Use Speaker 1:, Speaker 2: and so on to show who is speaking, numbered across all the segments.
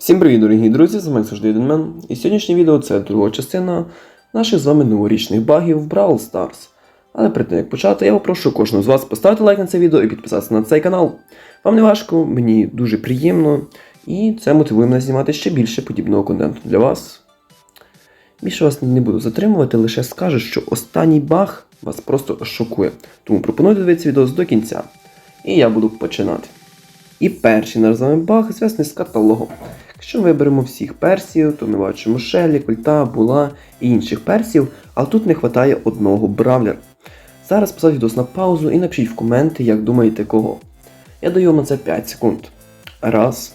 Speaker 1: Всім привіт, дорогі друзі! З вами завжди Єдинмен. І сьогоднішнє відео це друга частина наших з вами новорічних багів в Brawl Stars. Але перед тим як почати, я попрошу кожного з вас поставити лайк на це відео і підписатися на цей канал. Вам не важко, мені дуже приємно, і це мотивує мене знімати ще більше подібного контенту для вас. Більше вас не буду затримувати, лише скажу, що останній баг вас просто шокує. Тому пропоную дивитися відео до кінця. І я буду починати. І перший наш з вами баг зв'язаний з каталогом. Якщо ми виберемо всіх персів, то ми бачимо Шелі, Кольта, Була і інших персів, але тут не вистачає одного бравлера. Зараз поставте відео на паузу і напишіть в коменти, як думаєте кого. Я даю вам на це 5 секунд. Раз,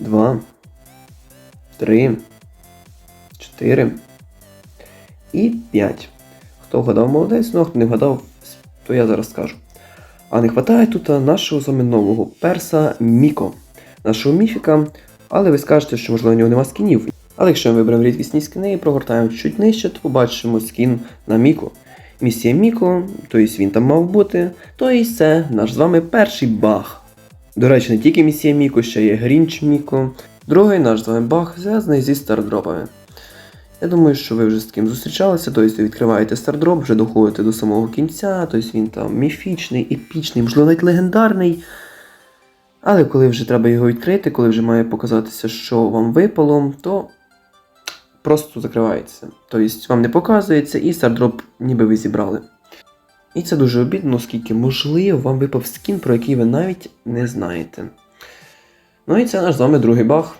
Speaker 1: два, три, чотири і п'ять. Хто вгадав молодець, ну а хто не вгадав, то я зараз скажу. А не вистачає тут нашого саме нового перса Міко, нашого міфіка. Але ви скажете, що можливо у нього нема скінів. Але якщо ми виберемо рідкісні скіни і прогортаємо чуть нижче, то побачимо скін на Міко. Місія Міко, тобто він там мав бути, тобто це наш з вами перший баг. До речі, не тільки місія Міко, ще є Грінч Міко. Другий наш з вами баг зв'язаний зі стардропами. Я думаю, що ви вже з таким зустрічалися, тобто відкриваєте стардроп, вже доходите до самого кінця, тобто він там міфічний, епічний, можливо, навіть легендарний. Але коли вже треба його відкрити, коли вже має показатися, що вам випало, то просто закривається. Тобто вам не показується і стардроп ніби ви зібрали. І це дуже обідно, оскільки, можливо, вам випав скін, про який ви навіть не знаєте. Ну і це наш з вами другий баг.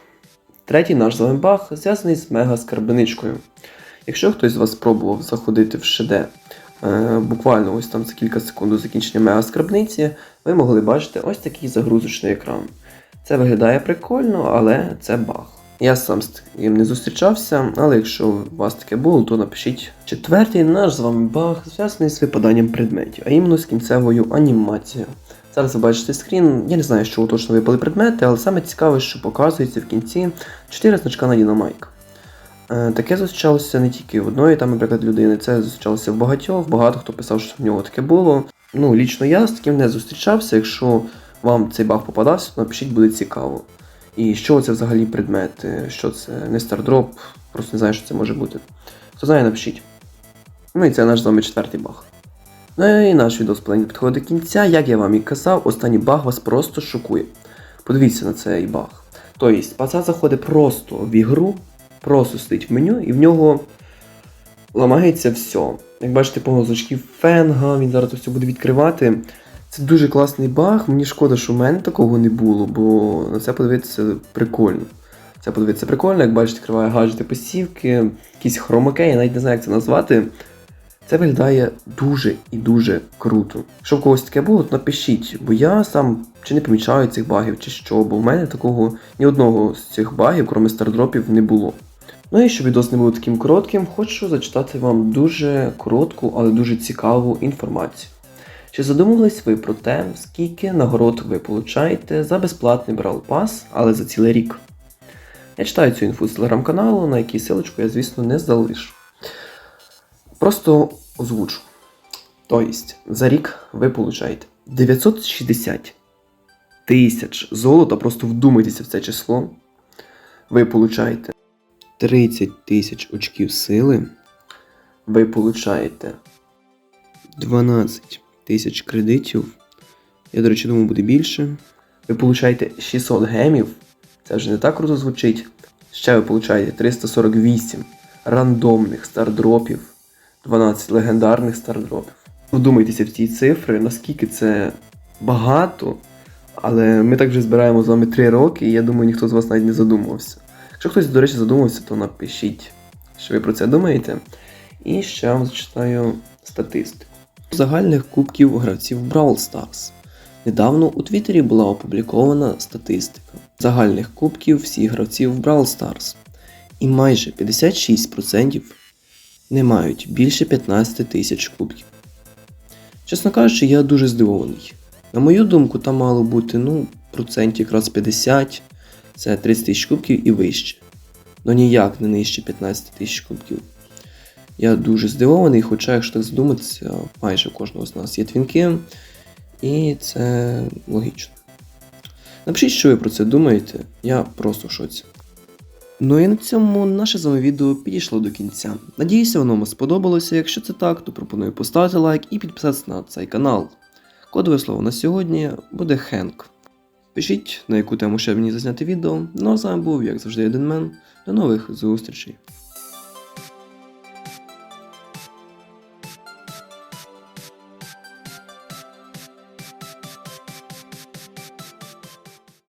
Speaker 1: Третій наш з вами баг зв'язаний з мега-скарбничкою. Якщо хтось з вас спробував заходити в ШД, буквально ось там за кілька секунд до закінчення мега-скарбниці, ви могли бачити ось такий загрузочний екран. Це виглядає прикольно, але це баг. Я сам з таким не зустрічався, але якщо у вас таке було, то напишіть. Четвертий наш з вами баг зв'язаний з випаданням предметів, а іменно з кінцевою анімацією. Зараз ви бачите скрін, я не знаю, що точно випали предмети, але саме цікаве, що показується в кінці 4 значка на Дінамайк. Е, Таке зустрічалося не тільки в одної, там, наприклад, людини, це зустрічалося в багатьох, багато хто писав, що в нього таке було. Ну, лічно я з таким не зустрічався. Якщо вам цей баг попадався, то напишіть, буде цікаво. І що це взагалі предмет, е, що це не стардроп, просто не знаю, що це може бути. Хто знає, напишіть. Ну і це наш з вами четвертий баг. Ну і наш відео половині підходить до кінця. Як я вам і казав, останній баг вас просто шокує. Подивіться на цей баг. Тобто, пацан заходить просто в ігру, просто сидить в меню, і в нього ламається все. Як бачите, по значків фенга, він зараз все буде відкривати. Це дуже класний баг. Мені шкода, що в мене такого не було, бо на це подивитися прикольно. Це подивитися прикольно, як бачите, відкриває гаджети посівки, якісь хромаке, я навіть не знаю, як це назвати. Це виглядає дуже і дуже круто. Якщо в когось таке було, то напишіть, бо я сам чи не помічаю цих багів, чи що, бо в мене такого ні одного з цих багів, крім стардропів, не було. Ну і щоб відос не був таким коротким, хочу зачитати вам дуже коротку, але дуже цікаву інформацію. Чи задумувались ви про те, скільки нагород ви получаєте за безплатний Brawl Pass, але за цілий рік? Я читаю цю інфу з телеграм-каналу, на який силочку я, звісно, не залишу. Просто озвучу. Тобто, за рік ви получаєте 960 тисяч золота, просто вдумайтеся в це число. Ви получаєте 30 тисяч очків сили. Ви получаєте 12 тисяч кредитів. Я, до речі, думаю, буде більше. Ви получаєте 600 гемів. Це вже не так круто звучить. Ще ви получаєте 348 рандомних стардропів, 12 легендарних стардропів. Вдумайтеся в ці цифри, наскільки це багато. Але ми так вже збираємо з вами 3 роки, і я думаю, ніхто з вас навіть не задумувався. Якщо хтось, до речі, задумався, то напишіть, що ви про це думаєте. І ще вам зачитаю статистику. Загальних кубків гравців Brawl Stars. Недавно у Твіттері була опублікована статистика загальних кубків всіх гравців Brawl Stars. І майже 56% не мають більше 15 тисяч кубків. Чесно кажучи, я дуже здивований. На мою думку, там мало бути ну, процентів якраз 50, це 30 тисяч кубків і вище. Ну ніяк не нижче 15 тисяч кубків. Я дуже здивований, хоча, якщо так задуматися, майже у кожного з нас є твінки, і це логічно. Напишіть, що ви про це думаєте, я просто в шоці. Ну і на цьому наше з вами відео підійшло до кінця. Надіюся, воно вам сподобалося. Якщо це так, то пропоную поставити лайк і підписатися на цей канал. Кодове слово на сьогодні буде Хенк. Пишіть, на яку тему ще мені зазняти відео. Ну а з вами був, як завжди, один мен. До нових зустрічей.